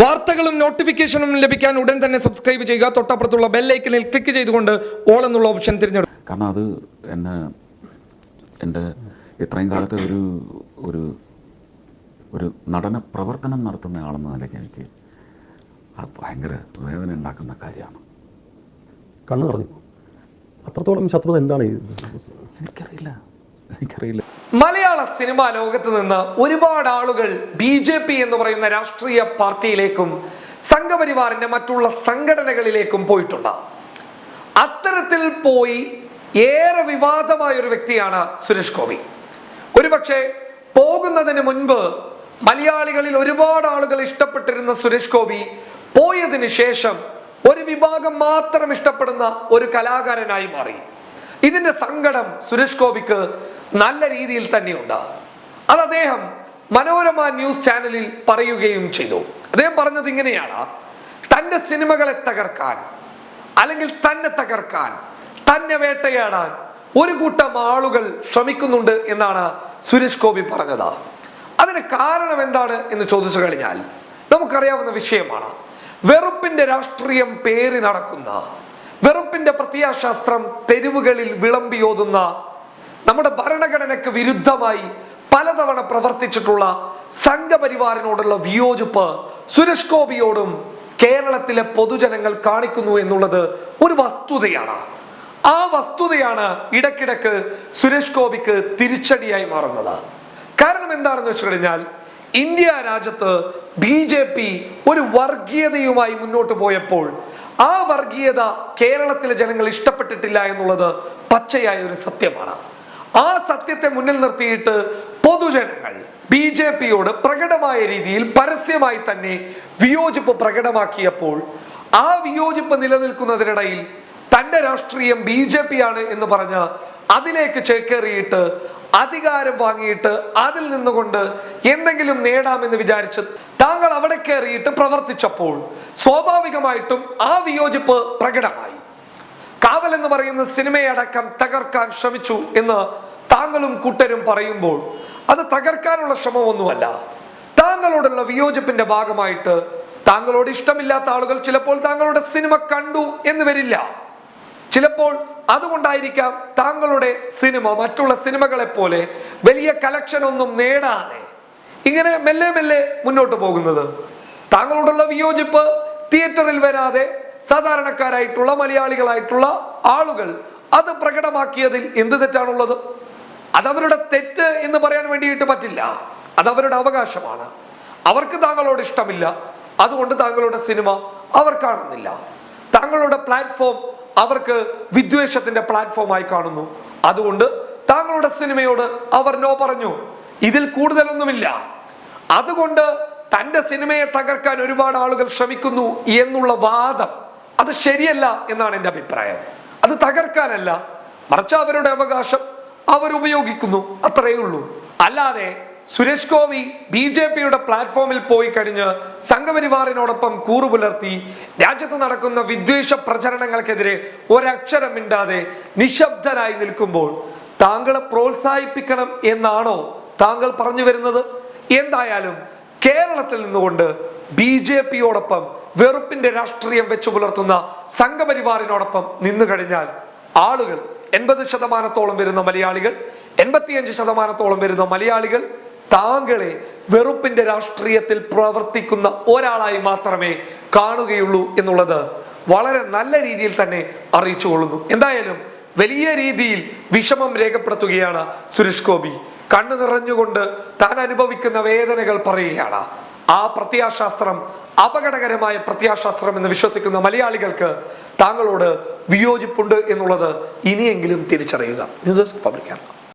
വാർത്തകളും നോട്ടിഫിക്കേഷനും ലഭിക്കാൻ ഉടൻ തന്നെ സബ്സ്ക്രൈബ് ചെയ്യുക. തൊട്ടപ്പുറത്തുള്ള ബെല്ലൈക്കനിൽ ക്ലിക്ക് ചെയ്തുകൊണ്ട് ഓൾ എന്നുള്ള ഓപ്ഷൻ തിരഞ്ഞെടുക്കും കാരണം അത് എന്നെ എന്റെ ഇത്രയും കാലത്തെ ഒരു ഒരു ഒരു നടന പ്രവർത്തനം നടത്തുന്ന ആളെന്ന നിലയ്ക്ക് എനിക്ക് അത് ഭയങ്കര വേദന ഉണ്ടാക്കുന്ന കാര്യമാണ്. കണ്ണു പറഞ്ഞു അത്രത്തോളം ശത്രുത എന്താണ് എനിക്കറിയില്ല. എനിക്കറിയില്ല. മലയാള സിനിമാ ലോകത്ത് നിന്ന് ഒരുപാട് ആളുകൾ ബി ജെ പി എന്ന് പറയുന്ന രാഷ്ട്രീയ പാർട്ടിയിലേക്കും സംഘപരിവാറിന്റെ മറ്റുള്ള സംഘടനകളിലേക്കും പോയിട്ടുണ്ട്. അത്തരത്തിൽ പോയി ഏറെ വിവാദമായ ഒരു വ്യക്തിയാണ് സുരേഷ് ഗോപി. ഒരുപക്ഷെ പോകുന്നതിന് മുൻപ് മലയാളികളിൽ ഒരുപാട് ആളുകൾ ഇഷ്ടപ്പെട്ടിരുന്ന സുരേഷ് ഗോപി പോയതിനു ശേഷം ഒരു വിഭാഗം മാത്രം ഇഷ്ടപ്പെടുന്ന ഒരു കലാകാരനായി മാറി. ഇതിന്റെ സങ്കടം സുരേഷ് ഗോപിക്ക് നല്ല രീതിയിൽ തന്നെയുണ്ട് അത് അദ്ദേഹം മനോരമ ന്യൂസ് ചാനലിൽ പറയുകയും ചെയ്തു. അദ്ദേഹം പറഞ്ഞത് ഇങ്ങനെയാണ്. തന്റെ സിനിമകളെ തകർക്കാൻ അല്ലെങ്കിൽ തന്നെ തകർക്കാൻ തന്നെ വേട്ടയാടാൻ ഒരു കൂട്ടം ആളുകൾ ശ്രമിക്കുന്നുണ്ട് എന്നാണ് സുരേഷ് ഗോപി പറഞ്ഞത്. അതിന് കാരണം എന്താണ് എന്ന് ചോദിച്ചു കഴിഞ്ഞാൽ നമുക്കറിയാവുന്ന വിഷയമാണ്. വെറുപ്പിന്റെ രാഷ്ട്രീയം പേറി നടക്കുന്ന വെറുപ്പിന്റെ പ്രത്യാശാസ്ത്രം തെരുവുകളിൽ വിളമ്പിയോതുന്ന നമ്മുടെ ഭരണഘടനയ്ക്ക് വിരുദ്ധമായി പലതവണ പ്രവർത്തിച്ചിട്ടുള്ള സംഘപരിവാറിനോടുള്ള വിയോജിപ്പ് സുരേഷ് ഗോപിയോടും കേരളത്തിലെ പൊതുജനങ്ങൾ കാണിക്കുന്നു എന്നുള്ളത് ഒരു വസ്തുതയാണ്. ആ വസ്തുതയാണ് ഇടക്കിടക്ക് സുരേഷ് ഗോപിക്ക് തിരിച്ചടിയായി മാറുന്നത്. കാരണം എന്താണെന്ന് വെച്ച് കഴിഞ്ഞാൽ ഇന്ത്യ രാജ്യത്ത് ബി ജെ പി ഒരു വർഗീയതയുമായി മുന്നോട്ട് പോയപ്പോൾ ആ വർഗീയത കേരളത്തിലെ ജനങ്ങൾ ഇഷ്ടപ്പെട്ടിട്ടില്ല എന്നുള്ളത് പച്ചയായ ഒരു സത്യമാണ്. ആ സത്യത്തെ മുന്നിൽ നിർത്തിയിട്ട് പൊതുജനങ്ങൾ ബി ജെ പിയോട് പ്രകടമായ രീതിയിൽ പരസ്യമായി തന്നെ വിയോജിപ്പ് പ്രകടമാക്കിയപ്പോൾ ആ വിയോജിപ്പ് നിലനിൽക്കുന്നതിനിടയിൽ തന്റെ രാഷ്ട്രീയം ബി ജെ പി ആണ് എന്ന് പറഞ്ഞ് അതിലേക്ക് ചേക്കേറിയിട്ട് അധികാരം വാങ്ങിയിട്ട് അതിൽ നിന്നുകൊണ്ട് എന്തെങ്കിലും നേടാമെന്ന് വിചാരിച്ച് താങ്കൾ അവിടെ കയറിയിട്ട് പ്രവർത്തിച്ചപ്പോൾ സ്വാഭാവികമായിട്ടും ആ വിയോജിപ്പ് പ്രകടമായി. കാവൽ എന്ന് പറയുന്ന സിനിമയടക്കം തകർക്കാൻ ശ്രമിച്ചു എന്ന് താങ്കളും കൂട്ടരും പറയുമ്പോൾ അത് തകർക്കാനുള്ള ശ്രമമൊന്നുമല്ല. താങ്കളോടുള്ള വിയോജിപ്പിന്റെ ഭാഗമായിട്ട് താങ്കളോട് ഇഷ്ടമില്ലാത്ത ആളുകൾ ചിലപ്പോൾ താങ്കളുടെ സിനിമ കണ്ടു എന്ന് വരില്ല. ചിലപ്പോൾ അതുകൊണ്ടായിരിക്കാം താങ്കളുടെ സിനിമ മറ്റുള്ള സിനിമകളെ പോലെ വലിയ കലക്ഷൻ ഒന്നും നേടാതെ ഇങ്ങനെ മെല്ലെ മെല്ലെ മുന്നോട്ട് പോകുന്നത്. താങ്കളോടുള്ള വിയോജിപ്പ് തിയേറ്ററിൽ വരാതെ സാധാരണക്കാരായിട്ടുള്ള മലയാളികളായിട്ടുള്ള ആളുകൾ അത് പ്രകടമാക്കിയതിൽ എന്ത് തെറ്റാണുള്ളത്? അതവരുടെ തെറ്റ് എന്ന് പറയാൻ വേണ്ടിയിട്ട് പറ്റില്ല. അതവരുടെ അവകാശമാണ്. അവർക്ക് താങ്കളോട് ഇഷ്ടമില്ല. അതുകൊണ്ട് താങ്കളുടെ സിനിമ അവർ കാണുന്നില്ല. താങ്കളുടെ പ്ലാറ്റ്ഫോം അവർക്ക് വിദ്വേഷത്തിന്റെ പ്ലാറ്റ്ഫോമായി കാണുന്നു. അതുകൊണ്ട് താങ്കളുടെ സിനിമയോട് അവർ നോ പറഞ്ഞു. ഇതിൽ കൂടുതലൊന്നുമില്ല. അതുകൊണ്ട് തന്റെ സിനിമയെ തകർക്കാൻ ഒരുപാട് ആളുകൾ ശ്രമിക്കുന്നു എന്നുള്ള വാദം അത് ശരിയല്ല എന്നാണ് എന്റെ അഭിപ്രായം. അത് തകർക്കാനല്ല. മറിച്ച് അവരുടെ അവകാശം അവർ ഉപയോഗിക്കുന്നു അത്രയേ ഉള്ളൂ. അല്ലാതെ സുരേഷ് ഗോപി ബി ജെ പിയുടെ പ്ലാറ്റ്ഫോമിൽ പോയി കഴിഞ്ഞ് സംഘപരിവാറിനോടൊപ്പം കൂറുപുലർത്തി രാജ്യത്ത് നടക്കുന്ന വിദ്വേഷ പ്രചരണങ്ങൾക്കെതിരെ ഒരക്ഷരം മിണ്ടാതെ നിശബ്ദനായി നിൽക്കുമ്പോൾ താങ്കളെ പ്രോത്സാഹിപ്പിക്കണം എന്നാണോ താങ്കൾ പറഞ്ഞു വരുന്നത്? എന്തായാലും കേരളത്തിൽ നിന്നുകൊണ്ട് ബി ജെ പിയോടൊപ്പം വെറുപ്പിന്റെ രാഷ്ട്രീയം വെച്ചു പുലർത്തുന്ന സംഘപരിവാറിനോടൊപ്പം നിന്നു കഴിഞ്ഞാൽ ആളുകൾ എൺപത് ശതമാനത്തോളം വരുന്ന മലയാളികൾ എൺപത്തിയഞ്ച് ശതമാനത്തോളം വരുന്ന മലയാളികൾ താങ്കളെ വെറുപ്പിന്റെ രാഷ്ട്രീയത്തിൽ പ്രവർത്തിക്കുന്ന ഒരാളായി മാത്രമേ കാണുകയുള്ളൂ എന്നുള്ളത് വളരെ നല്ല രീതിയിൽ തന്നെ അറിയിച്ചു കൊള്ളുന്നു. എന്തായാലും വലിയ രീതിയിൽ വിഷമം രേഖപ്പെടുത്തുകയാണ് സുരേഷ് ഗോപി. കണ്ണു നിറഞ്ഞുകൊണ്ട് താൻ അനുഭവിക്കുന്ന വേദനകൾ പറയുകയാണ്. ആ പ്രത്യാശാസ്ത്രം അപകടകരമായ പ്രത്യാശാസ്ത്രം എന്ന് വിശ്വസിക്കുന്ന മലയാളികൾക്ക് താങ്കളോട് വിയോജിപ്പുണ്ട് എന്നുള്ളത് ഇനിയെങ്കിലും തിരിച്ചറിയുക. News desk public Kerala.